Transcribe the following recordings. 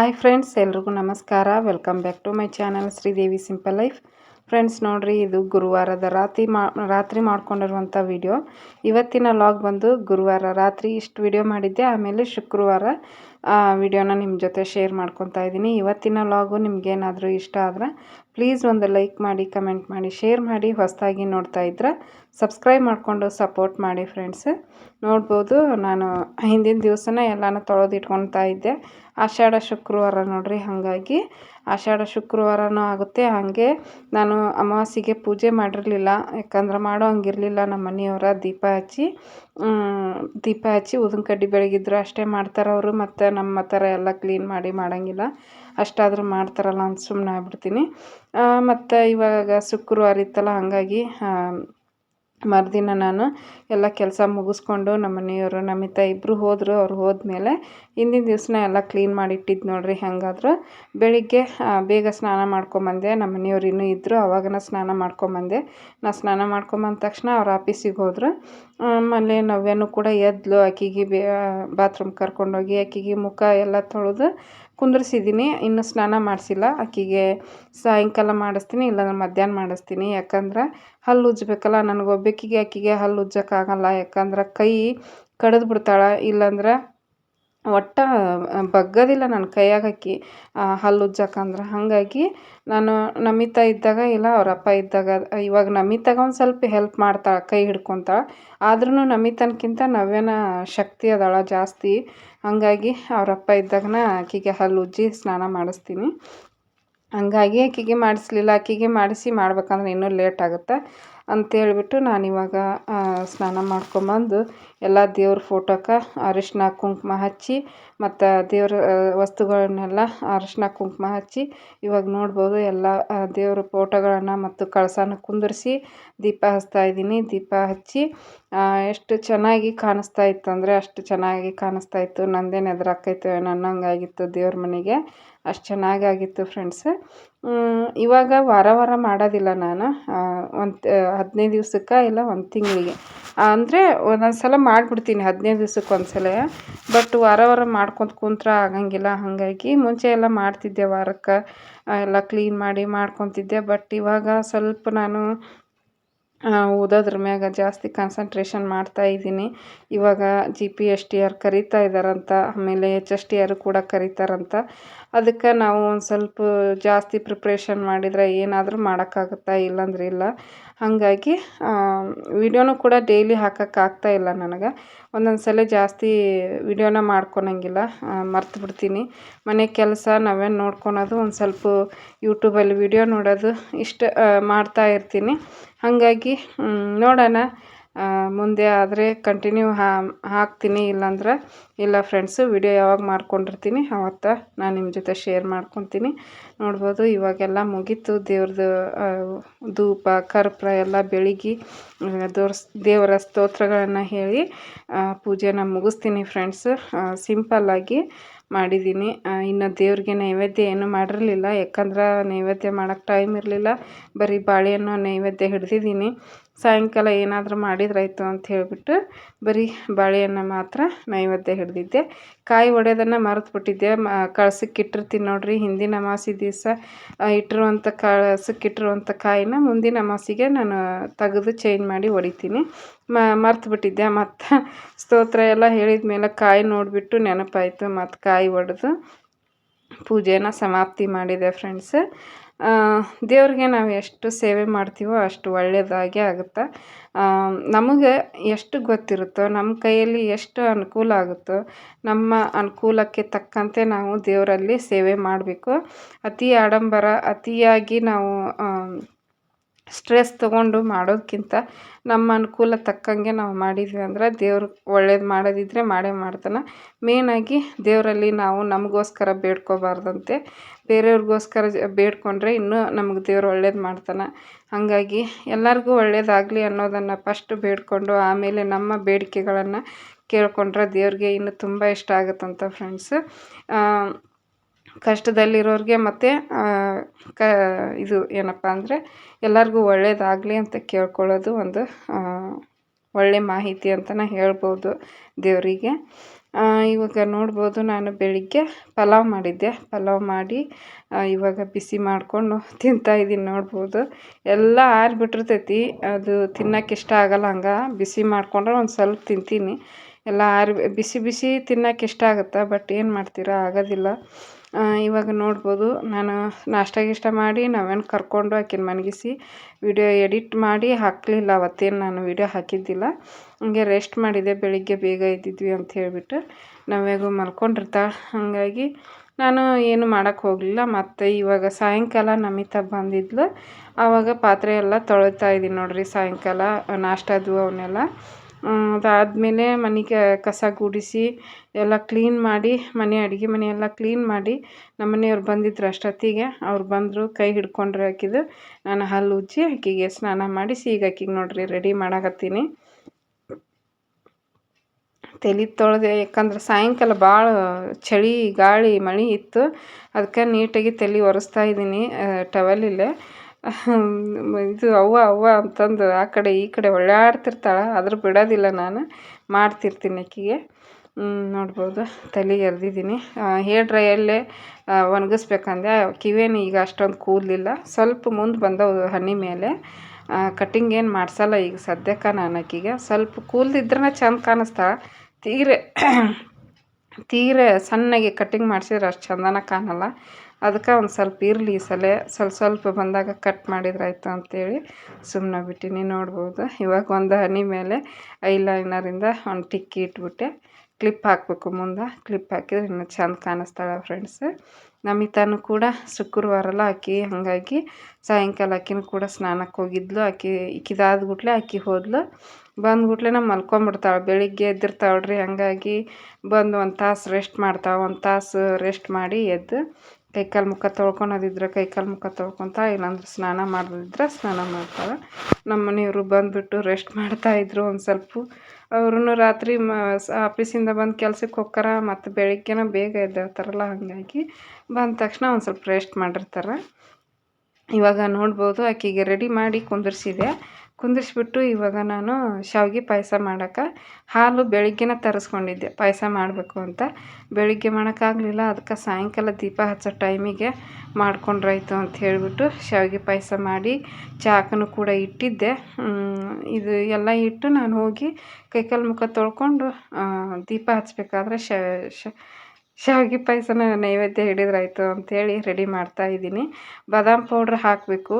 Hi friends ಎಲ್ರಿಗೂ ನಮಸ್ಕಾರ. Welcome back to my channel Sridevi simple life friends ನೋಡಿರಿ, ಇದು ಗುರುವಾರದ ರಾತ್ರಿ ಮಾ, ರಾತ್ರಿ ಮಾಡ್ಕೊಂಡಿರುವಂಥ ವಿಡಿಯೋ ಇವತ್ತಿನ ಲಾಗ್ ಬಂದು ಗುರುವಾರ ರಾತ್ರಿ ಇಷ್ಟು ವಿಡಿಯೋ ಮಾಡಿದ್ದೆ. ಆಮೇಲೆ ಶುಕ್ರವಾರ ವಿಡಿಯೋನ ನಿಮ್ಮ ಜೊತೆ ಶೇರ್ ಮಾಡ್ಕೊತಾ ಇದ್ದೀನಿ. ಇವತ್ತಿನ ಲಾಗು ನಿಮಗೇನಾದರೂ ಇಷ್ಟ ಆದ್ರೆ ಪ್ಲೀಸ್ ಒಂದು ಲೈಕ್ ಮಾಡಿ ಕಮೆಂಟ್ ಮಾಡಿ ಶೇರ್ ಮಾಡಿ, ಹೊಸದಾಗಿ ನೋಡ್ತಾ ಇದ್ರೆ ಸಬ್ಸ್ಕ್ರೈಬ್ ಮಾಡಿಕೊಂಡು ಸಪೋರ್ಟ್ ಮಾಡಿ ಫ್ರೆಂಡ್ಸ್ ನೋಡ್ಬೋದು, ನಾನು ಹಿಂದಿನ ದಿವಸನೇ ಎಲ್ಲನೂ ತೊಳೆದಿಟ್ಕೊತಾ ಇದ್ದೆ. ಆಷಾಢ ಶುಕ್ರವಾರ ನೋಡ್ರಿ ಹಾಗಾಗಿ. ಆಷಾಢ ಶುಕ್ರವಾರನೂ ಆಗುತ್ತೆ. ಹಾಗೆ ನಾನು ಅಮಾವಾಸ್ಯೆಗೆ ಪೂಜೆ ಮಾಡಿರಲಿಲ್ಲ. ಯಾಕಂದ್ರೆ ಮಾಡೋ ಹಂಗಿರಲಿಲ್ಲ ನಮ್ಮ ಮನೆಯವರ ದೀಪ ಹಚ್ಚಿ. ದೀಪ ಹಚ್ಚಿ ಉದನ್ ಕಡ್ಡಿ ಬೆಳಗಿದ್ರು ಅಷ್ಟೇ ಮಾಡ್ತಾರೆ ಅವರು. ಮತ್ತು ನಮ್ಮ ಥರ ಎಲ್ಲ ಕ್ಲೀನ್ ಮಾಡಿ ಮಾಡೋಂಗಿಲ್ಲ. ಅಷ್ಟಾದರೂ ಮಾಡ್ತಾರಲ್ಲ ಅಂತ ಸುಮ್ಮನೆ ಆಗ್ಬಿಡ್ತೀನಿ. ಮತ್ತು ಇವಾಗ ಶುಕ್ರವಾರ ಇತ್ತಲ್ಲ, ಹಾಗಾಗಿ ಮರುದಿನ ನಾನು ಎಲ್ಲ ಕೆಲಸ ಮುಗಿಸ್ಕೊಂಡು ನಮ್ಮ ಮನೆಯವರು ನಮಿತಾ ಇಬ್ಬರು ಹೋದರು. ಅವ್ರು ಹೋದ್ಮೇಲೆ ಹಿಂದಿನ ದಿವ್ಸನ ಎಲ್ಲ ಕ್ಲೀನ್ ಮಾಡಿ ಇಟ್ಟಿದ್ದು ನೋಡಿರಿ ಹೆಂಗಾದ್ರು. ಬೆಳಿಗ್ಗೆ ಬೇಗ ಸ್ನಾನ ಮಾಡ್ಕೊಂಬಂದೆ. ನಮ್ಮ ಮನೆಯವ್ರು ಇನ್ನೂ ಇದ್ದರು ಅವಾಗನ ಸ್ನಾನ ಮಾಡ್ಕೊಂಬಂದೆ. ನಾ ಸ್ನಾನ ಮಾಡ್ಕೊಂಬಂದ ತಕ್ಷಣ ಅವ್ರು ಆಫೀಸಿಗೆ ಹೋದರು. ಆಮೇಲೆ ನವ್ಯನೂ ಕೂಡ ಎದ್ಲು. ಆಕಿಗೆ ಬೇ ಬಾತ್ರೂಮ್ ಕರ್ಕೊಂಡೋಗಿ, ಆಕಿಗೆ ಮುಖ ಎಲ್ಲ ತೊಳೆದು ಕುಂದ್ರಿಸಿದ್ದೀನಿ ಇನ್ನೂ ಸ್ನಾನ ಮಾಡಿಸಿಲ್ಲ. ಆಕಿಗೆ ಸಾಯಂಕಾಲ ಮಾಡಿಸ್ತೀನಿ, ಇಲ್ಲಾಂದ್ರೆ ಮಧ್ಯಾಹ್ನ ಮಾಡಿಸ್ತೀನಿ. ಯಾಕಂದ್ರೆ ಹಲ್ಲು ಉಜ್ಜಬೇಕಲ್ಲ, ನನಗೆ ಒಬ್ಬಾಕಿಗೆ ಆಕಿಗೆ ಹಲ್ಲು ಉಜ್ಜೋಕ್ಕಾಗಲ್ಲ. ಯಾಕಂದ್ರೆ ಕೈ ಕಡಿದು ಬಿಡ್ತಾಳೆ ಇಲ್ಲಾಂದ್ರೆ ಒಟ್ಟು ಬಗ್ಗದಿಲ್ಲ ನನ್ನ ಕೈಯಾಗ ಆಕಿ ಹಲ್ಲು ಉಜ್ಜಕ್ಕಂದ್ರೆ ಹಾಗಾಗಿ ನಾನು ನಮಿತಾ ಇದ್ದಾಗ ಇಲ್ಲ, ಅವ್ರ ಅಪ್ಪ ಇದ್ದಾಗ, ಇವಾಗ ನಮಿತಾಗ ಒಂದು ಸ್ವಲ್ಪ ಹೆಲ್ಪ್ ಮಾಡ್ತಾಳೆ, ಕೈ ಹಿಡ್ಕೊತಾಳೆ. ಆದ್ರೂ ನಮಿತನ್ಕಿಂತ ನವ್ಯನ ಶಕ್ತಿ ಅದಾಳ ಜಾಸ್ತಿ. ಹಾಗಾಗಿ ಅವರಪ್ಪ ಇದ್ದಾಗನ ಆಕಿಗೆ ಹಲ್ಲು ಉಜ್ಜಿ ಸ್ನಾನ ಮಾಡಿಸ್ತೀನಿ. ಹಂಗಾಗಿ ಆಕಿಗೆ ಮಾಡಿಸ್ಲಿಲ್ಲ. ಆಕಿಗೆ ಮಾಡಿಸಿ ಮಾಡ್ಬೇಕಂದ್ರೆ ಇನ್ನೂ ಲೇಟ್ ಆಗುತ್ತೆ ಅಂತೇಳ್ಬಿಟ್ಟು ನಾನಿವಾಗ ಸ್ನಾನ ಮಾಡ್ಕೊಂಬಂದು ಎಲ್ಲ ದೇವ್ರ ಫೋಟೋಕ್ಕೆ ಅರಿಶಿನ ಕುಂಕುಮ ಹಚ್ಚಿ ಮತ್ತು ದೇವ್ರ ವಸ್ತುಗಳನ್ನೆಲ್ಲ ಅರಿಶಿನ ಕುಂಕುಮ ಹಚ್ಚಿ ಇವಾಗ ನೋಡ್ಬೋದು ಎಲ್ಲ ದೇವ್ರ ಫೋಟೋಗಳನ್ನು ಮತ್ತು ಕಳಶನ ಕುಂದಿರಿಸಿ ದೀಪ ಹಚ್ತಾ ಇದ್ದೀನಿ. ದೀಪ ಹಚ್ಚಿ ಎಷ್ಟು ಚೆನ್ನಾಗಿ ಕಾಣಿಸ್ತಾ ಇತ್ತು ಅಂದರೆ ಅಷ್ಟು ಚೆನ್ನಾಗಿ ಕಾಣಿಸ್ತಾ ಇತ್ತು. ನಂದೇನು ಎದುರಾಕೈತೆ ನನ್ನಂಗಾಗಿತ್ತು ದೇವ್ರ ಮನೆಗೆ. ಅಷ್ಟು ಚೆನ್ನಾಗಿ ಆಗಿತ್ತು ಫ್ರೆಂಡ್ಸ್ ಇವಾಗ ವಾರ ವಾರ ಮಾಡೋದಿಲ್ಲ ನಾನು. ಒಂದು, ಹದಿನೈದು ದಿವ್ಸಕ್ಕೆ ಇಲ್ಲ ಒಂದು ತಿಂಗಳಿಗೆ. ಅಂದರೆ ಒಂದೊಂದು ಸಲ ಮಾಡಿಬಿಡ್ತೀನಿ ಹದಿನೈದು ದಿವ್ಸಕ್ಕೆ ಒಂದು ಸಲ ಬಟ್ ವಾರ ವಾರ ಮಾಡ್ಕೊತ ಕುಂತ್ರೆ ಆಗಂಗಿಲ್ಲ. ಹಾಗಾಗಿ ಮುಂಚೆ ಎಲ್ಲ ಮಾಡ್ತಿದ್ದೆ ವಾರಕ್ಕೆ. ಎಲ್ಲ ಕ್ಲೀನ್ ಮಾಡಿ ಮಾಡ್ಕೊತಿದ್ದೆ. ಬಟ್ ಇವಾಗ ಸ್ವಲ್ಪ ನಾನು ಓದೋದ್ರ ಮ್ಯಾಗ ಜಾಸ್ತಿ ಕಾನ್ಸಂಟ್ರೇಷನ್ ಮಾಡ್ತಾ ಇದ್ದೀನಿ. ಇವಾಗ G P S T R ಕರೀತಾ ಇದ್ದಾರಂತ ಆಮೇಲೆ ಎಚ್ ಎಸ್ ಟಿ ಆರ್ ಕೂಡ ಕರೀತಾರಂತ. ಅದಕ್ಕೆ ನಾವು ಒಂದು ಸ್ವಲ್ಪ ಜಾಸ್ತಿ ಪ್ರಿಪ್ರೇಷನ್ ಮಾಡಿದರೆ ಏನಾದರೂ ಮಾಡೋಕ್ಕಾಗುತ್ತಾ ಇಲ್ಲಾಂದ್ರೆ ಇಲ್ಲ. ಹಾಗಾಗಿ ವೀಡಿಯೋನು ಕೂಡ ಡೈಲಿ ಹಾಕೋಕ್ಕಾಗ್ತಾ ಇಲ್ಲ ನನಗೆ. ಒಂದೊಂದು ಸಲ ಜಾಸ್ತಿ ವೀಡಿಯೋನ ಮಾಡ್ಕೊಳಂಗಿಲ್ಲ. ಮರ್ತು ಬಿಡ್ತೀನಿ. ಮನೆ ಕೆಲಸ ನಾವೇನು ನೋಡ್ಕೊಳೋದು, ಒಂದು ಸ್ವಲ್ಪ ಯೂಟ್ಯೂಬಲ್ಲಿ ವಿಡಿಯೋ ನೋಡೋದು ಇಷ್ಟು ಮಾಡ್ತಾ ಇರ್ತೀನಿ. ಹಾಗಾಗಿ ನೋಡೋಣ. ಮುಂದೆ ಆದರೆ ಕಂಟಿನ್ಯೂ ಹಾಕ್ತೀನಿ, ಇಲ್ಲಾಂದ್ರೆ ಇಲ್ಲ ಫ್ರೆಂಡ್ಸು ವಿಡಿಯೋ ಯಾವಾಗ ಮಾಡ್ಕೊಂಡಿರ್ತೀನಿ, ಅವತ್ತ ನಾನು ನಿಮ್ಮ ಜೊತೆ ಶೇರ್ ಮಾಡ್ಕೊತೀನಿ. ನೋಡ್ಬೋದು, ಇವಾಗೆಲ್ಲ ಮುಗೀತು ದೇವ್ರದ್ದು ಧೂಪ ಕರ್ಪೂರ ಎಲ್ಲ ಬೆಳಗಿ ದೋರ್ಸ್, ದೇವರ ಸ್ತೋತ್ರಗಳನ್ನು ಹೇಳಿ ಪೂಜೆನ ಮುಗಿಸ್ತೀನಿ ಫ್ರೆಂಡ್ಸ್ ಸಿಂಪಲ್ಲಾಗಿ ಮಾಡಿದ್ದೀನಿ. ಇನ್ನು ದೇವ್ರಿಗೆ ನೈವೇದ್ಯ ಏನು ಮಾಡಿರಲಿಲ್ಲ, ಯಾಕಂದ್ರೆ ನೈವೇದ್ಯ ಮಾಡೋಕ್ಕೆ ಟೈಮ್ ಇರಲಿಲ್ಲ. ಬರೀ ಬಾಳೆಹಣ್ಣು ನೈವೇದ್ಯ ಹಿಡ್ದಿದ್ದೀನಿ. ಸಾಯಂಕಾಲ ಏನಾದರೂ ಮಾಡಿದ್ರಾಯ್ತು ಅಂತ ಹೇಳಿಬಿಟ್ಟು ಬರೀ ಬಾಳೆಹಣ್ಣು ಮಾತ್ರ ನೈವೇದ್ಯ ಹಿಡಿದಿದ್ದೆ. ಕಾಯಿ ಒಡೆಯೋದನ್ನು ಮರೆತುಬಿಟ್ಟಿದ್ದೆ. ಮ ಕಳ್ಸಕ್ಕೆ ಇಟ್ಟಿರ್ತೀನಿ ನೋಡಿರಿ ಹಿಂದಿನ ಅಮಾಸೆ ದಿವಸ ಇಟ್ಟಿರುವಂಥ ಕಳ್ಸಕ್ಕೆ ಇಟ್ಟಿರುವಂಥ ಕಾಯಿನ ಮುಂದಿನ ಅಮಾಸೆಗೆ ನಾನು ತೆಗೆದು ಚೇಂಜ್ ಮಾಡಿ ಹೊಡಿತೀನಿ ಮರೆತುಬಿಟ್ಟಿದ್ದೆ. ಮತ್ತು ಸ್ತೋತ್ರ ಎಲ್ಲ ಹೇಳಿದ ಮೇಲೆ ಕಾಯಿ ನೋಡಿಬಿಟ್ಟು ನೆನಪಾಯಿತು. ಮತ್ತು ಕಾಯಿ ಒಡೆದು ಪೂಜೆನ ಸಮಾಪ್ತಿ ಮಾಡಿದೆ ಫ್ರೆಂಡ್ಸ್ ದೇವ್ರಿಗೆ ನಾವು ಎಷ್ಟು ಸೇವೆ ಮಾಡ್ತೀವೋ ಅಷ್ಟು ಒಳ್ಳೆಯದಾಗೇ ಆಗುತ್ತೆ. ನಮಗೆ ಎಷ್ಟು ಗೊತ್ತಿರುತ್ತೋ ನಮ್ಮ ಕೈಯಲ್ಲಿ ಎಷ್ಟು ಅನುಕೂಲ ಆಗುತ್ತೋ, ನಮ್ಮ ಅನುಕೂಲಕ್ಕೆ ತಕ್ಕಂತೆ ನಾವು ದೇವರಲ್ಲಿ ಸೇವೆ ಮಾಡಬೇಕು. ಅತಿ ಆಡಂಬರ, ಅತಿಯಾಗಿ ನಾವು ಸ್ಟ್ರೆಸ್ ತಗೊಂಡು ಮಾಡೋದಕ್ಕಿಂತ ನಮ್ಮ ಅನುಕೂಲ ತಕ್ಕಂಗೆ ನಾವು ಮಾಡಿದ್ವಿ ಅಂದ್ರೆ ದೇವ್ರು ಒಳ್ಳೇದು ಮಾಡೋದಿದ್ರೆ ಮಾಡೇ ಮಾಡ್ತಾನೆ. ಮೇನಾಗಿ ದೇವರಲ್ಲಿ ನಾವು ನಮಗೋಸ್ಕರ ಬೇಡ್ಕೋಬಾರ್ದಂತೆ. ಬೇರೆಯವ್ರಿಗೋಸ್ಕರ ಬೇಡ್ಕೊಂಡ್ರೆ ಇನ್ನೂ ನಮಗೆ ದೇವ್ರು ಒಳ್ಳೇದು ಮಾಡ್ತಾನೆ. ಹಾಗಾಗಿ ಎಲ್ಲರಿಗೂ ಒಳ್ಳೇದಾಗಲಿ ಅನ್ನೋದನ್ನು ಫಸ್ಟ್ ಬೇಡಿಕೊಂಡು ಆಮೇಲೆ ನಮ್ಮ ಬೇಡಿಕೆಗಳನ್ನು ಕೇಳಿಕೊಂಡ್ರೆ ದೇವ್ರಿಗೆ ಇನ್ನೂ ತುಂಬ ಇಷ್ಟ ಆಗುತ್ತಂತ ಫ್ರೆಂಡ್ಸ್ ಕಷ್ಟದಲ್ಲಿರೋರಿಗೆ ಮತ್ತು ಕ, ಇದು ಏನಪ್ಪ ಅಂದರೆ ಎಲ್ಲರಿಗೂ ಒಳ್ಳೆಯದಾಗಲಿ ಅಂತ ಕೇಳ್ಕೊಳ್ಳೋದು ಒಂದು ಒಳ್ಳೆಯ ಮಾಹಿತಿ ಅಂತಲೇ ಹೇಳ್ಬೋದು ದೇವರಿಗೆ. ಇವಾಗ ನೋಡ್ಬೋದು ನಾನು ಬೆಳಿಗ್ಗೆ ಪಲಾವ್ ಮಾಡಿದ್ದೆ. ಪಲಾವ್ ಮಾಡಿ ಇವಾಗ ಬಿಸಿ ಮಾಡಿಕೊಂಡು ತಿಂತಾ ಇದ್ದೀನಿ ನೋಡ್ಬೋದು. ಎಲ್ಲ ಆರಿಬಿಟ್ಟಿರ್ತೈತಿ ಅದು ತಿನ್ನಕ್ಕೆ ಇಷ್ಟ ಆಗಲ್ಲ ಹಂಗೆ. ಬಿಸಿ ಮಾಡಿಕೊಂಡ್ರೆ ಒಂದು ಸ್ವಲ್ಪ ತಿಂತೀನಿ. ಎಲ್ಲ ಆರಿ ಬಿಸಿ ಬಿಸಿ ತಿನ್ನಕ್ಕೆ ಇಷ್ಟ ಆಗುತ್ತೆ ಬಟ್ ಏನು ಮಾಡ್ತೀರಾ, ಆಗೋದಿಲ್ಲ. ಇವಾಗ ನೋಡ್ಬೋದು, ನಾನು ನಾಷ್ಟ ಗೀಷ್ಟ ಮಾಡಿ ನಾವೇನು ಕರ್ಕೊಂಡು ಆಕಿನ ಮನಗಿಸಿ ವಿಡಿಯೋ ಎಡಿಟ್ ಮಾಡಿ ಹಾಕಲಿಲ್ಲ, ಅವತ್ತೇನು ನಾನು ವಿಡಿಯೋ ಹಾಕಿದ್ದಿಲ್ಲ. ಹಂಗೆ ರೆಸ್ಟ್ ಮಾಡಿದೆ, ಬೆಳಿಗ್ಗೆ ಬೇಗ ಇದ್ದಿದ್ವಿ ಅಂತ ಹೇಳಿಬಿಟ್ಟು ನಾವ್ಯಾಗೋ ಮಲ್ಕೊಂಡಿರ್ತಾಳೆ ಹಾಗಾಗಿ ನಾನು ಏನು ಮಾಡೋಕ್ಕೆ ಹೋಗಲಿಲ್ಲ. ಮತ್ತು ಇವಾಗ ಸಾಯಂಕಾಲ ನಮಿತಾ ಬಂದಿದ್ಲು, ಆವಾಗ ಪಾತ್ರೆ ಎಲ್ಲ ತೊಳಿತಾ ಇದ್ದೀನಿ ನೋಡಿರಿ, ಸಾಯಂಕಾಲ ನಾಷ್ಟದ್ದು ಅವನ್ನೆಲ್ಲ. ಅದಾದಮೇಲೆ ಮನೆಗೆ ಕಸ ಗುಡಿಸಿ ಎಲ್ಲ ಕ್ಲೀನ್ ಮಾಡಿ, ಮನೆ ಅಡುಗೆ ಮನೆ ಎಲ್ಲ ಕ್ಲೀನ್ ಮಾಡಿ, ನಮ್ಮ ಮನೆಯವ್ರು ಬಂದಿದ್ರು ಅಷ್ಟೊತ್ತಿಗೆ. ಅವ್ರು ಬಂದರು, ಕೈ ಹಿಡ್ಕೊಂಡ್ರೆ ಆಕಿದು. ನಾನು ಹಲ್ಲು ಉಜ್ಜಿ ಆಕಿಗೆ ಸ್ನಾನ ಮಾಡಿಸಿ, ಈಗ ಆಕಿಗೆ ನೋಡ್ರಿ ರೆಡಿ ಮಾಡಾಕತ್ತೀನಿ. ತಲೆ ತೊಳೆದೆ, ಯಾಕಂದ್ರೆ ಸಾಯಂಕಾಲ ಭಾಳ ಚಳಿ, ಗಾಳಿ, ಮಳೆ ಇತ್ತು. ಅದಕ್ಕೆ ನೀಟಾಗಿ ತಲೆ ಒರೆಸ್ತಾ ಇದ್ದೀನಿ ಟವಲಿಲ್ಲೇ ಇದು ಅವ್ವ ಅವ್ವ ಅಂತಂದು ಆ ಕಡೆ ಈ ಕಡೆ ಓಡಾಡ್ತಿರ್ತಾಳೆ ಆದ್ರೆ ಬಿಡೋದಿಲ್ಲ ನಾನು. ಮಾಡ್ತಿರ್ತೀನಿ ಆಕಿಗೆ ನೋಡ್ಬೋದು. ತಲೆಗೆ ಎರೆದಿದ್ದೀನಿ. ಹೇರ್ ಡ್ರೈಯಲ್ಲೇ ಒಣಗಿಸ್ಬೇಕಂದೆ. ಕಿವೇನು ಈಗ ಅಷ್ಟೊಂದು ಕೂದಲಿಲ್ಲ. ಸ್ವಲ್ಪ ಮುಂದೆ ಬಂದವು ಹನಿ ಮೇಲೆ. ಕಟ್ಟಿಂಗ್ ಏನು ಮಾಡ್ಸಲ್ಲ ಈಗ ಸದ್ಯಕ್ಕೆ ನಾನು ಆಕಿಗೆ ಸ್ವಲ್ಪ ಕೂಲ್ದಿದ್ರೆ ಚೆಂದ ಕಾಣಿಸ್ತಾಳೆ ತೀರೆ ತೀರೆ ಸಣ್ಣಗೆ ಕಟ್ಟಿಂಗ್ ಮಾಡಿಸಿದ್ರೆ ಅಷ್ಟು ಚಂದನ ಕಾಣಲ್ಲ. ಅದಕ್ಕೆ ಒಂದು ಸ್ವಲ್ಪ ಇರಲಿ ಈ ಸಲ. ಸ್ವಲ್ಪ ಸ್ವಲ್ಪ ಬಂದಾಗ ಕಟ್ ಮಾಡಿದ್ರೆ ಆಯಿತು ಅಂತೇಳಿ ಸುಮ್ಮನೆ ಬಿಟ್ಟಿನಿ, ನೋಡ್ಬೋದು. ಇವಾಗ ಒಂದು ಹನಿ ಮೇಲೆ ಐ ಐಲೈನರಿಂದ ಒಂದು ಟಿಕ್ಕಿ ಇಟ್ಬಿಟ್ಟೆ. ಕ್ಲಿಪ್ ಹಾಕಬೇಕು ಮುಂದೆ. ಕ್ಲಿಪ್ ಹಾಕಿದ್ರೆ ಇನ್ನೂ ಚೆಂದ ಕಾಣಿಸ್ತಾಳೆ ಫ್ರೆಂಡ್ಸ್ ನಮಿತಾನು ಕೂಡ ಶುಕ್ರವಾರಲ್ಲ ಆಕಿ ಹಾಗಾಗಿ ಸಾಯಂಕಾಲ ಆಕಿನೂ ಕೂಡ ಸ್ನಾನಕ್ಕೆ ಹೋಗಿದ್ಲು. ಆಕಿ ಗುಟ್ಲೆ ಆಕಿ ಹೋದ್ಲು. ಬಂದ್ಬಿಟ್ಲೆ ನಮ್ಮ ಮಲ್ಕೊಂಬಿಡ್ತಾಳೆ. ಬೆಳಿಗ್ಗೆ ಎದ್ದಿರ್ತಾಳ್ರಿ ಹಾಗಾಗಿ ಬಂದು ಒಂದು ತಾಸು ರೆಸ್ಟ್ ಮಾಡ್ತಾಳೆ. ಒಂದು ತಾಸು ರೆಸ್ಟ್ ಮಾಡಿ ಎದ್ದು ಕೈಕಾಲು ಮುಖ ತೊಳ್ಕೊಳೋದಿದ್ರೆ ಕೈಕಾಲು ಮುಖ ತೊಳ್ಕೊತಾ ಇಲ್ಲಾಂದ್ರೆ ಸ್ನಾನ ಮಾಡೋದಿದ್ರೆ ಸ್ನಾನ ಮಾಡ್ತಾರೆ. ನಮ್ಮ ಮನೆಯವರು ಬಂದುಬಿಟ್ಟು ರೆಸ್ಟ್ ಮಾಡ್ತಾಯಿದ್ರು ಒಂದು ಸ್ವಲ್ಪ. ಅವ್ರೂ ರಾತ್ರಿ ಮ ಆಫೀಸಿಂದ ಬಂದು ಕೆಲ್ಸಕ್ಕೆ ಹೋಕ್ಕಾರ ಮತ್ತು ಬೆಳಿಗ್ಗೆನ ಬೇಗ ಎದ್ದೇಳ್ತಾರಲ್ಲ, ಹಾಗಾಗಿ ಬಂದ ತಕ್ಷಣ ಒಂದು ಸ್ವಲ್ಪ ರೆಸ್ಟ್ ಮಾಡಿರ್ತಾರೆ. ಇವಾಗ ನೋಡ್ಬೋದು, ಆಕೆಗೆ ರೆಡಿ ಮಾಡಿ ಕುಂದಿರ್ಸಿದೆ. ಕುಂದಿರ್ಸ್ಬಿಟ್ಟು ಇವಾಗ ನಾನು ಶಾವಿಗೆ ಪಾಯಸ ಮಾಡೋಕೆ ಹಾಲು ಬೆಳಿಗ್ಗೆನ ತರಿಸ್ಕೊಂಡಿದ್ದೆ. ಪಾಯಸ ಮಾಡಬೇಕು ಅಂತ. ಬೆಳಿಗ್ಗೆ ಮಾಡೋಕ್ಕಾಗಲಿಲ್ಲ, ಅದಕ್ಕೆ ಸಾಯಂಕಾಲ ದೀಪ ಹಚ್ಚೋ ಟೈಮಿಗೆ ಮಾಡ್ಕೊಂಡ್ರಾಯ್ತು ಅಂತ ಹೇಳಿಬಿಟ್ಟು ಶಾವಿಗೆ ಪಾಯಸ ಮಾಡಿ ಚಾಕನು ಕೂಡ ಇಟ್ಟಿದ್ದೆ. ಇದು ಎಲ್ಲ ಇಟ್ಟು ನಾನು ಹೋಗಿ ಕೈಕಾಲು ಮುಖ ತೊಳ್ಕೊಂಡು ದೀಪ ಹಚ್ಚಬೇಕಾದ್ರೆ ಶ ಶಾವಿಗೆ ಪಾಯಸನ ನೈವೇದ್ಯ ಹಿಡಿದ್ರಾಯ್ತು ಅಂಥೇಳಿ ರೆಡಿ ಮಾಡ್ತಾ ಇದ್ದೀನಿ. ಬಾದಾಮ್ ಪೌಡ್ರ್ ಹಾಕಬೇಕು.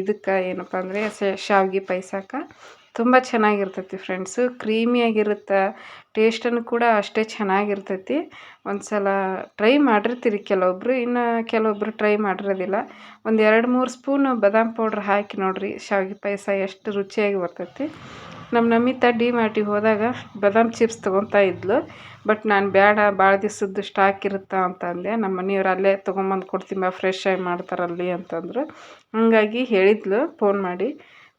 ಇದಕ್ಕೆ ಏನಪ್ಪ ಅಂದರೆ ಶಾವಿಗೆ ಪಾಯಸಕ್ಕೆ. ತುಂಬ ಚೆನ್ನಾಗಿರ್ತೈತಿ ಫ್ರೆಂಡ್ಸು. ಕ್ರೀಮಿಯಾಗಿರುತ್ತೆ, ಟೇಸ್ಟನ್ನು ಕೂಡ ಅಷ್ಟೇ ಚೆನ್ನಾಗಿರ್ತೈತಿ. ಒಂದು ಸಲ ಟ್ರೈ ಮಾಡಿರ್ತೀರಿ ಕೆಲವೊಬ್ಬರು ಇನ್ನು ಕೆಲವೊಬ್ಬರು ಟ್ರೈ ಮಾಡಿರೋದಿಲ್ಲ. ಒಂದು ಎರಡು ಮೂರು ಸ್ಪೂನು ಬಾದಾಮ್ ಪೌಡ್ರ್ ಹಾಕಿ ನೋಡಿರಿ. ಶಾವಿಗೆ ಪಾಯಸ ಎಷ್ಟು ರುಚಿಯಾಗಿ ಬರ್ತೈತಿ. ನಮ್ಮ ನಮಿತಾ ಡಿ ಮಾರ್ಟಿಗೆ ಹೋದಾಗ ಬಾದಾಮ್ ಚಿಪ್ಸ್ ತೊಗೊತಾ ಇದ್ಲು. ಬಟ್ ನಾನು ಬೇಡ ಭಾಳ ದಿವ್ಸದ್ದು ಸ್ಟಾಕ್ ಇರುತ್ತಾ ಅಂತಂದೆ ನಮ್ಮ ಮನೆಯವ್ರು ಅಲ್ಲೇ ತೊಗೊಂಬಂದು ಕೊಡ್ತೀನಿ ಫ್ರೆಶ್ ಆಗಿ ಮಾಡ್ತಾರಲ್ಲಿ ಅಂತಂದರು. ಹಾಗಾಗಿ ಹೇಳಿದ್ಲು ಫೋನ್ ಮಾಡಿ.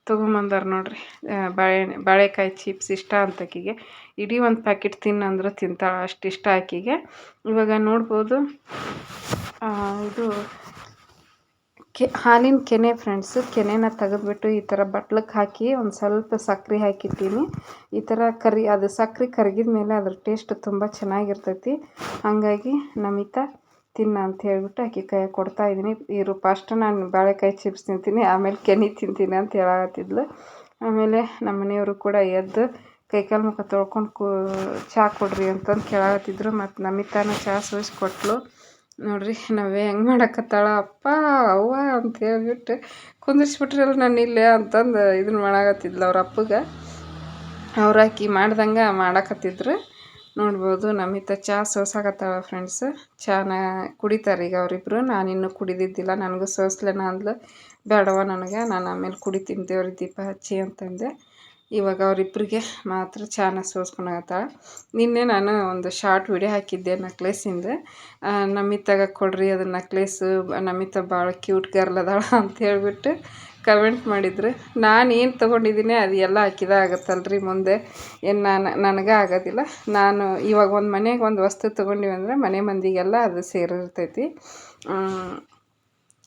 ತೊಗೊಂಬಂದಾರ ನೋಡಿರಿ ಬಾಳೆಹಣ್ಣು ಬಾಳೆಕಾಯಿ ಚಿಪ್ಸ್ ಇಷ್ಟ ಅಂತ ಆಕಿಗೆ. ಇಡೀ ಒಂದು ಪ್ಯಾಕೆಟ್ ತಿನ್ನಂದ್ರೆ ತಿಂತಾಳೆ ಅಷ್ಟು ಇಷ್ಟ ಆಕಿಗೆ. ಇವಾಗ ನೋಡ್ಬೋದು ಇದು ಕೆ, ಹಾಲಿನ ಕೆನೆ ಫ್ರೆಂಡ್ಸು ಕೆನೆನ ತೆಗೆದ್ಬಿಟ್ಟು ಈ ಥರ ಬಟ್ಲಕ್ಕೆ ಹಾಕಿ ಒಂದು ಸ್ವಲ್ಪ ಸಕ್ಕರೆ ಹಾಕಿದ್ದೀನಿ ಈ ಥರ ಕರಿ, ಅದು ಸಕ್ಕರೆ ಕರಗಿದ ಮೇಲೆ ಅದ್ರ ಟೇಸ್ಟ್ ತುಂಬ ಚೆನ್ನಾಗಿರ್ತೈತಿ. ಹಾಗಾಗಿ ನಮಿತಾ ತಿನ್ನ ಅಂತ ಹೇಳ್ಬಿಟ್ಟು ಆಕೆ ಕೈ ಕೊಡ್ತಾ ಇದ್ದೀನಿ. ಇರು ಫಸ್ಟ್ ನಾನು ಬಾಳೆಕಾಯಿ ಚಿಪ್ಸ್ ತಿಂತೀನಿ, ಆಮೇಲೆ ಕೆನೆ ತಿಂತೀನಿ ಅಂತ ಹೇಳತ್ತಿದ್ಲು ಆಮೇಲೆ ನಮ್ಮ ಮನೆಯವರು ಕೂಡ ಎದ್ದು ಕೈಕಾಲು ಮುಖ ತೊಳ್ಕೊಂಡು ಕೂ ಚಹಾ ಕೊಡ್ರಿ ಅಂತಂದು ಕೇಳತ್ತಿದ್ರು ಮತ್ತು ನಮಿತಾನ ಚಹಾ ಸೋಸ್ಕೊಟ್ಲು. ನೋಡ್ರಿ, ನಾವು ಹೆಂಗೆ ಮಾಡಕತ್ತಾಳ? ಅಪ್ಪ, ಅವ್ವ ಅಂತ ಹೇಳ್ಬಿಟ್ಟು ಕುಂದಿರ್ಸ್ಬಿಟ್ರಲ್ಲ ನಾನು ಇಲ್ಲೇ ಅಂತಂದು ಇದನ್ನ ಮಾಡಾಕತ್ತಿದ್ಲು ಅವ್ರ ಅಪ್ಪಗೆ. ಅವ್ರು ಆಕಿ ಮಾಡ್ದಂಗೆ ಮಾಡಾಕತ್ತಿದ್ರು. ನೋಡ್ಬೋದು, ನಮಿತ ಚಹಾ ಸೋಸಾಕತ್ತಾಳ ಫ್ರೆಂಡ್ಸ್ ಚಹಾನ ಕುಡಿತಾರೆ ಈಗ ಅವರಿಬ್ರು. ನಾನಿನ್ನೂ ಕುಡಿದಿದ್ದಿಲ್ಲ, ನನಗೂ ಸೋಸ್ಲೇನ ಅಂದ್ಲು. ಬೇಡವ ನನಗೆ, ನಾನು ಆಮೇಲೆ ಕುಡಿತೀನಿ ದೇವ್ರಿಗೆ ದೀಪ ಹಚ್ಚಿ ಅಂತಂದೆ. ಇವಾಗ ಅವರಿಬ್ಬರಿಗೆ ಮಾತ್ರ ಚಾನ ಸೋಸ್ಕೊಳಕತ್ತಾಳ ನಿನ್ನೆ ನಾನು ಒಂದು ಶಾರ್ಟ್ ವಿಡಿಯೋ ಹಾಕಿದ್ದೆ ನಕ್ಲೇಸಿಂದ ನಮಿತಾಗ ಕೊಡ್ರಿ, ಅದು ನಕ್ಲೇಸು, ನಮಿತ ಭಾಳ ಕ್ಯೂಟ್ ಗರ್ಲ್ ಅದಾಳ ಅಂತ ಹೇಳಿಬಿಟ್ಟು ಕಮೆಂಟ್ ಮಾಡಿದ್ರು. ನಾನು ಏನು ತೊಗೊಂಡಿದ್ದೀನಿ ಅದು ಎಲ್ಲ ಆಗುತ್ತಲ್ರಿ ಮುಂದೆ. ಏನು ನಾನು, ನನಗೆ ಆಗೋದಿಲ್ಲ. ನಾನು ಇವಾಗ ಒಂದು ಮನೆಗೆ ಒಂದು ವಸ್ತು ತೊಗೊಂಡಿವಿ ಅಂದರೆ ಮನೆ ಮಂದಿಗೆಲ್ಲ ಅದು ಸೇರಿರ್ತೈತಿ.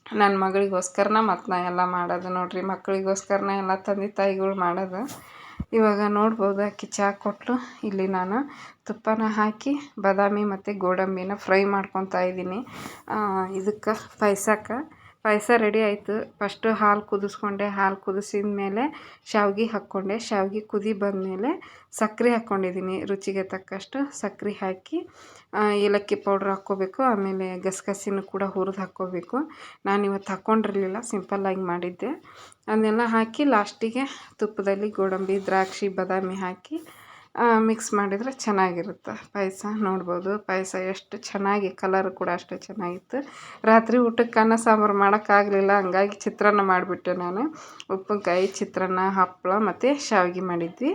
ನನ್ನ ಮಗಳಿಗೋಸ್ಕರನ ಮತ್ತು ನಾ ಎಲ್ಲ ಮಾಡೋದು ನೋಡಿರಿ. ಮಕ್ಕಳಿಗೋಸ್ಕರನ ಎಲ್ಲ ತಂದೆ ತಾಯಿಗಳು ಮಾಡೋದು. ಇವಾಗ ನೋಡ್ಬೋದು ಅಕ್ಕಿ ಚಹಾ ಕೊಟ್ಟು ಇಲ್ಲಿ ನಾನು ತುಪ್ಪನ ಹಾಕಿ ಬಾದಾಮಿ ಮತ್ತು ಗೋಡಂಬಿನ ಫ್ರೈ ಮಾಡ್ಕೊತಾ ಇದ್ದೀನಿ. ಇದಕ್ಕೆ ಪಾಯ್ಸಕ್ಕೆ. ಪಾಯಸ ರೆಡಿ ಆಯಿತು. ಫಸ್ಟು ಹಾಲು ಕುದಿಸ್ಕೊಂಡೆ. ಹಾಲು ಕುದಿಸಿದ ಮೇಲೆ ಶಾವ್ಗೆ ಹಾಕ್ಕೊಂಡೆ. ಶಾವ್ಗೆ ಕುದಿ ಬಂದಮೇಲೆ ಸಕ್ಕರೆ ಹಾಕ್ಕೊಂಡಿದ್ದೀನಿ ರುಚಿಗೆ ತಕ್ಕಷ್ಟು ಸಕ್ಕರೆ ಹಾಕಿ ಏಲಕ್ಕಿ ಪೌಡ್ರ್ ಹಾಕ್ಕೋಬೇಕು. ಆಮೇಲೆ ಗಸಗಸಿನೂ ಕೂಡ ಹುರಿದು ಹಾಕ್ಕೋಬೇಕು. ನಾನು ಇವತ್ತು ಹಾಕ್ಕೊಂಡಿರಲಿಲ್ಲ ಸಿಂಪಲ್ಲಾಗಿ ಮಾಡಿದ್ದೆ. ಅದನ್ನೆಲ್ಲ ಹಾಕಿ ಲಾಸ್ಟಿಗೆ ತುಪ್ಪದಲ್ಲಿ ಗೋಡಂಬಿ, ದ್ರಾಕ್ಷಿ, ಬಾದಾಮಿ ಹಾಕಿ ಮಿಕ್ಸ್ ಮಾಡಿದರೆ ಚೆನ್ನಾಗಿರುತ್ತೆ. ಪಾಯಸ ನೋಡ್ಬೋದು. ಪಾಯಸ ಎಷ್ಟು ಚೆನ್ನಾಗಿ ಕಲರ್ ಕೂಡ ಅಷ್ಟೇ ಚೆನ್ನಾಗಿತ್ತು. ರಾತ್ರಿ ಊಟಕ್ಕೆ ಅನ್ನ ಸಾಂಬಾರು ಮಾಡೋಕ್ಕಾಗಲಿಲ್ಲ, ಹಂಗಾಗಿ ಚಿತ್ರಾನ್ನ ಮಾಡಿಬಿಟ್ಟೆ ನಾನು. ಉಪ್ಪಿನಕಾಯಿ, ಚಿತ್ರಾನ್ನ, ಹಪ್ಪಳ ಮತ್ತು ಶಾವಿಗೆ ಮಾಡಿದ್ವಿ.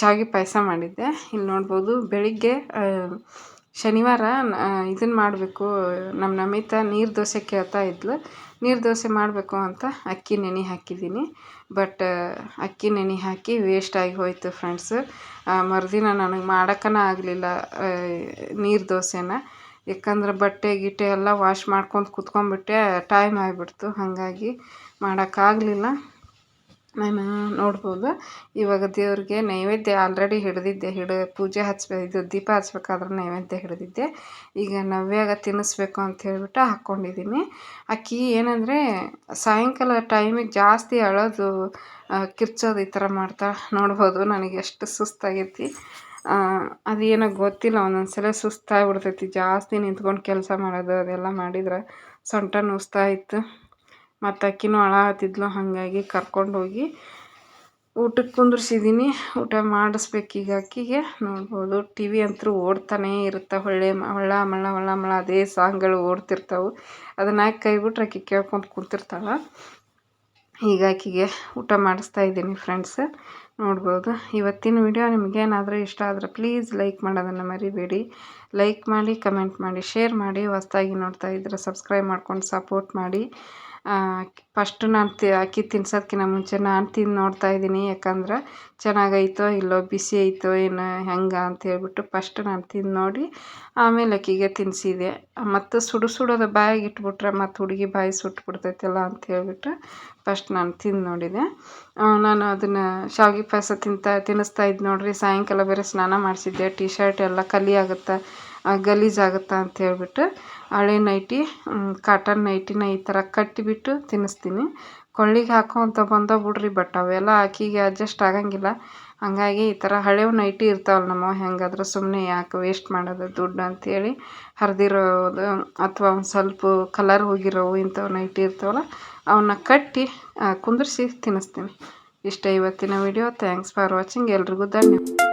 ಶಾವಿಗೆ ಪಾಯಸ ಮಾಡಿದ್ದೆ. ಇಲ್ಲಿ ನೋಡ್ಬೋದು ಬೆಳಿಗ್ಗೆ ಶನಿವಾರ ಇದನ್ನು ಮಾಡಬೇಕು. ನಮ್ಮ ನಮಿತಾ ನೀರು ದೋಸೆ ಕೇಳ್ತಾ ಇದ್ಲು. ನೀರು ದೋಸೆ ಮಾಡಬೇಕು ಅಂತ ಅಕ್ಕಿ, ನೆನೆ ಹಾಕಿದ್ದೀನಿ. ಬಟ್ ಅಕ್ಕಿ, ನೆನೆ ಹಾಕಿ ವೇಸ್ಟಾಗಿ ಹೋಯಿತು ಫ್ರೆಂಡ್ಸ್ ಮರುದಿನ ನನಗೆ ಮಾಡೋಕ್ಕನ ಆಗಲಿಲ್ಲ ನೀರು ದೋಸೆನ. ಯಾಕಂದ್ರೆ ಬಟ್ಟೆ, ಗಿಟ್ಟೆ ಎಲ್ಲ ವಾಶ್ ಮಾಡ್ಕೊಂಡು ಕುತ್ಕೊಂಡ್ಬಿಟ್ಟೆ ಟೈಮ್ ಆಗಿಬಿಡ್ತು. ಹಾಗಾಗಿ ಮಾಡೋಕ್ಕಾಗಲಿಲ್ಲ ನಾನು ನೋಡ್ಬೋದು. ಇವಾಗ ದೇವ್ರಿಗೆ ನೈವೇದ್ಯ ಆಲ್ರೆಡಿ ಹಿಡಿದಿದ್ದೆ. ಹಿಡ, ಪೂಜೆ ಹಚ್ಬೇಕು ಇದು ದೀಪ ಹಚ್ಬೇಕಾದ್ರೆ ನೈವೇದ್ಯ ಹಿಡಿದಿದ್ದೆ. ಈಗ ನವ್ಯಾಗ ತಿನ್ನಿಸ್ಬೇಕು ಅಂತ ಹೇಳ್ಬಿಟ್ಟು ಹಾಕ್ಕೊಂಡಿದ್ದೀನಿ ಅಕ್ಕಿ ಏನಂದರೆ ಸಾಯಂಕಾಲ ಟೈಮಿಗೆ ಜಾಸ್ತಿ ಅಳೋದು ಕಿರ್ಚೋದು ಈ ಥರ ಮಾಡ್ತಾ ನೋಡ್ಬೋದು. ನನಗೆ ಎಷ್ಟು ಸುಸ್ತಾಗೈತಿ. ಅದೇನೋ ಗೊತ್ತಿಲ್ಲ. ಒಂದೊಂದು ಸಲ ಸುಸ್ತಾಗ್ಬಿಡ್ತೈತಿ. ಜಾಸ್ತಿ ನಿಂತ್ಕೊಂಡು ಕೆಲಸ ಮಾಡೋದು, ಅದೆಲ್ಲ ಮಾಡಿದ್ರೆ ಸೊಂಟ ನುಸ್ತಾ ಇತ್ತು ಮತ್ತು ಆಕಿನೂ ಅಳಾತಿದ್ಲು ಹಾಗಾಗಿ ಕರ್ಕೊಂಡೋಗಿ ಊಟಕ್ಕೆ ಕುಂದ್ರಿಸಿದ್ದೀನಿ ಊಟ ಮಾಡಿಸ್ಬೇಕು ಈಗ ಆಕಿಗೆ ನೋಡ್ಬೋದು ಟಿ ವಿ ಅಂತೂ ಓಡ್ತಾನೇ ಇರುತ್ತೆ. ಹೊಳ್ಳೆ ಹೊಳ್ಳ ಮಳ್ಳ ಹೊಳ್ಳ ಮಳ್ಳ ಅದೇ ಸಾಂಗ್ಗಳು ಓಡ್ತಿರ್ತಾವೆ. ಅದನ್ನು ಹಾಕಿ ಕೈ ಬಿಟ್ರೆ ಆಕೆ ಕೇಳ್ಕೊಂಡು ಕೂತಿರ್ತಾಳೆ. ಈಗ ಆಕಿಗೆ ಊಟ ಮಾಡಿಸ್ತಾ ಇದ್ದೀನಿ ಫ್ರೆಂಡ್ಸ್ ನೋಡ್ಬೋದು, ಇವತ್ತಿನ ವಿಡಿಯೋ ನಿಮಗೇನಾದರೂ ಇಷ್ಟ ಆದರೆ ಪ್ಲೀಸ್ ಲೈಕ್ ಮಾಡೋದನ್ನು ಮರಿಬೇಡಿ. ಲೈಕ್ ಮಾಡಿ ಕಮೆಂಟ್ ಮಾಡಿ ಶೇರ್ ಮಾಡಿ, ಹೊಸ್ದಾಗಿ ನೋಡ್ತಾ ಇದ್ದರೆ ಸಬ್ಸ್ಕ್ರೈಬ್ ಮಾಡ್ಕೊಂಡು ಸಪೋರ್ಟ್ ಮಾಡಿ. ಫಸ್ಟ್ ನಾನು ತಿ, ಅಕ್ಕಿ ತಿನ್ಸೋದ್ಕಿಂತ ಮುಂಚೆ ನಾನು ತಿಂದು ನೋಡ್ತಾ ಇದ್ದೀನಿ. ಯಾಕಂದ್ರೆ ಚೆನ್ನಾಗೈತೋ ಇಲ್ಲೋ, ಬಿಸಿ ಐತೋ ಏನು, ಹೆಂಗೆ ಅಂತ ಹೇಳ್ಬಿಟ್ಟು ಫಸ್ಟ್ ನಾನು ತಿಂದು ನೋಡಿ ಆಮೇಲೆ ಅಕ್ಕಿಗೆ ತಿನ್ನಿಸಿದೆ ಮತ್ತು ಸುಡು ಸುಡೋದು ಬಾಯಿಗೆ ಇಟ್ಬಿಟ್ರೆ ಮತ್ತು ಹುಡುಗಿ ಬಾಯಿ ಸುಟ್ಬಿಡ್ತೈತಲ್ಲ ಅಂತ ಹೇಳ್ಬಿಟ್ಟು ಫಸ್ಟ್ ನಾನು ತಿಂದು ನೋಡಿದೆ. ನಾನು ಅದನ್ನು ಶಾವಿಗೆ ಪಾಯಸ ತಿಂತಾ, ತಿನ್ನಿಸ್ತಾ ಇದ್ದು ನೋಡಿರಿ. ಸಾಯಂಕಾಲ ಬೇರೆ ಸ್ನಾನ ಮಾಡಿಸಿದ್ದೆ. ಟೀ ಶರ್ಟ್ ಎಲ್ಲ ಕಲಿ ಆಗುತ್ತೆ ಗಲೀಜಾಗುತ್ತೆ ಅಂತ ಹೇಳ್ಬಿಟ್ಟು ಹಳೆ ನೈಟಿ ಕಾಟನ್ ನೈಟಿನ ಈ ಥರ ಕಟ್ಟಿಬಿಟ್ಟು ತಿನ್ನಿಸ್ತೀನಿ. ಕೊಳ್ಳಿಗೆ ಹಾಕೋ ಅಂತ ಬಂದವು ಬಿಡ್ರಿ ಬಟ್ ಅವೆಲ್ಲ ಆಕೆಗೆ ಅಡ್ಜಸ್ಟ್ ಆಗೋಂಗಿಲ್ಲ. ಹಾಗಾಗಿ ಈ ಥರ ಹಳೆವು ನೈಟಿ ಇರ್ತಾವಲ್ಲ ನಮ್ಮ ಹೆಂಗಾದ್ರೆ ಸುಮ್ಮನೆ ಯಾಕೆ ವೇಸ್ಟ್ ಮಾಡೋದು ದುಡ್ಡು ಅಂಥೇಳಿ ಹರಿದಿರೋದು ಅಥವಾ ಒಂದು ಸ್ವಲ್ಪ ಕಲರ್ ಹೋಗಿರೋವು ಇಂಥವು ನೈಟಿ ಇರ್ತಾವಲ್ಲ ಅವನ್ನ ಕಟ್ಟಿ ಕುಂದ್ರಿಸಿ ತಿನ್ನಿಸ್ತೀನಿ. ಇಷ್ಟ ಇವತ್ತಿನ ವಿಡಿಯೋ ಥ್ಯಾಂಕ್ಸ್ ಫಾರ್ ವಾಚಿಂಗ್ ಎಲ್ರಿಗೂ ಧನ್ಯವಾದ.